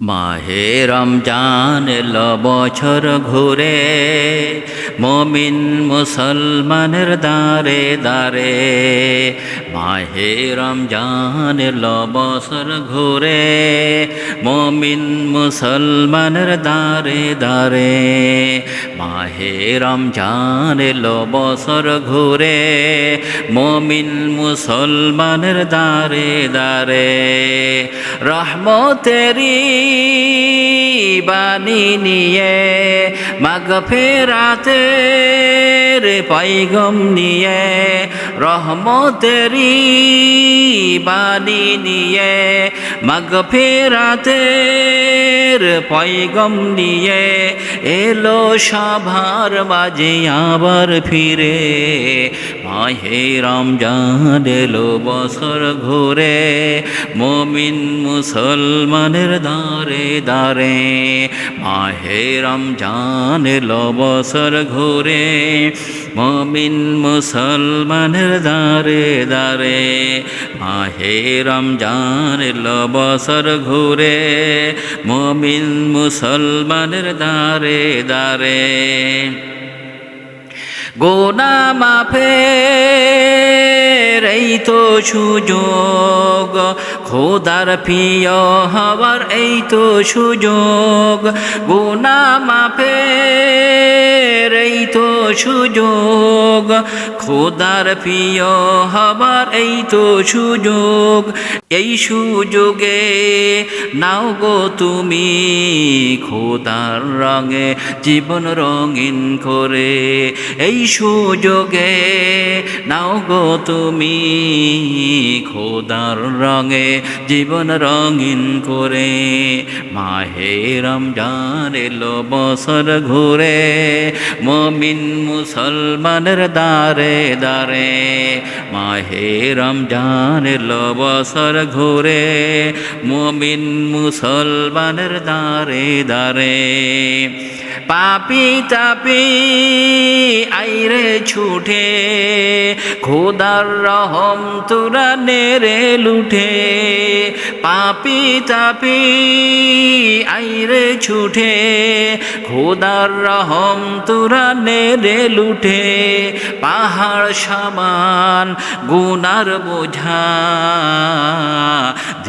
মাহে রমজান এল বছর ঘুরে মমিন মুসলমানের দারে দারে মাহে রমজান লবসর ঘুরে, মমিন মুসলমানের দারে দারে মাহে রমজান লবসর ঘুরে, মমিন মুসলমানের দারে দারে রহমতেরি বাণী নিয়ে মাগ ফেরাতে রে পাইগম নিয়ে রহমতেরি বাণী নিয়ে মাগ ফেরাতে পয়গম নিয়ে এলো সভার বাজে আবার ফিরে। মাহে রমজান, এলো বছর ঘুরে। মমিন মুসলমানের দারে দারে মাহে রমজান, এলো বছর ঘুরে। মমিন মুসলমানের দারে দারে মাহে রমজান, এলো বছর ঘুরে। মমিন মুসলমানের দারে দারে গোনা মাফের এই তো সুযোগ। খোদার প্রিয় হওয়ার এই তো সুযোগ। গোনা মাফের এই তো সুযোগ। খোদার প্রিয় হবার এই তো সুযোগ। এই সুযোগে নাও গো তুমি খোদার রঙে জীবন রঙিন করে। এই সুযোগে নাও গো তুমি খোদার রঙে জীবন রঙিন করে। মাহে রমজান এলো বছর ঘুরে, মমিন মুসলমানের দারে দারে মাহে রমজান এলো বছর ঘুরে, মমিন মুসলমানের দারে দারে পাপি তাপি, আইরে ছুটে, খোদার রহম তোরা নেরে লুঠে পাপি তাপি, আইরে ছুটে, খোদার রহম তোরা নেরে লুঠে পাহাড় সমান, গুনার বোঝা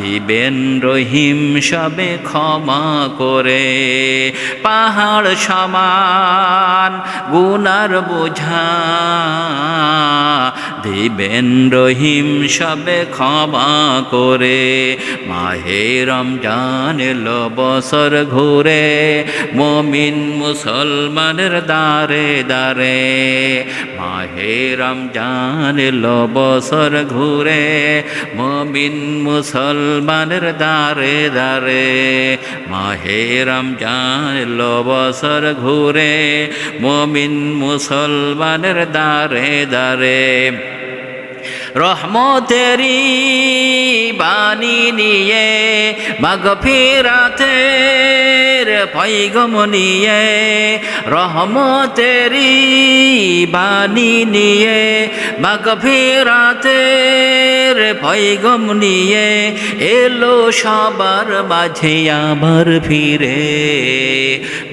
দিবেন রহিম সবে ক্ষমা করে। পাহাড় সমান গুনার বোঝা দিবেন রহিম সবে ক্ষমা করে। মাহে রমজান এলো বছর ঘুরে, মমিন মুসলমানের দারে দারে মাহে রমজান এলো বছর ঘুরে, মমিন মুসলমানের দারে দারে মাহে রমজান এলো ঘুরে, মমিন মুসলমানের দারে দারে রহমতেরি বাণী নিয়ে মাগ ফিরাতের পৈগম নিয়ে রহমতেরি বাণী নিয়ে মাগ ফিরাতের পৈগম নিয়ে এলো সবার মাঝে আবার ফিরে।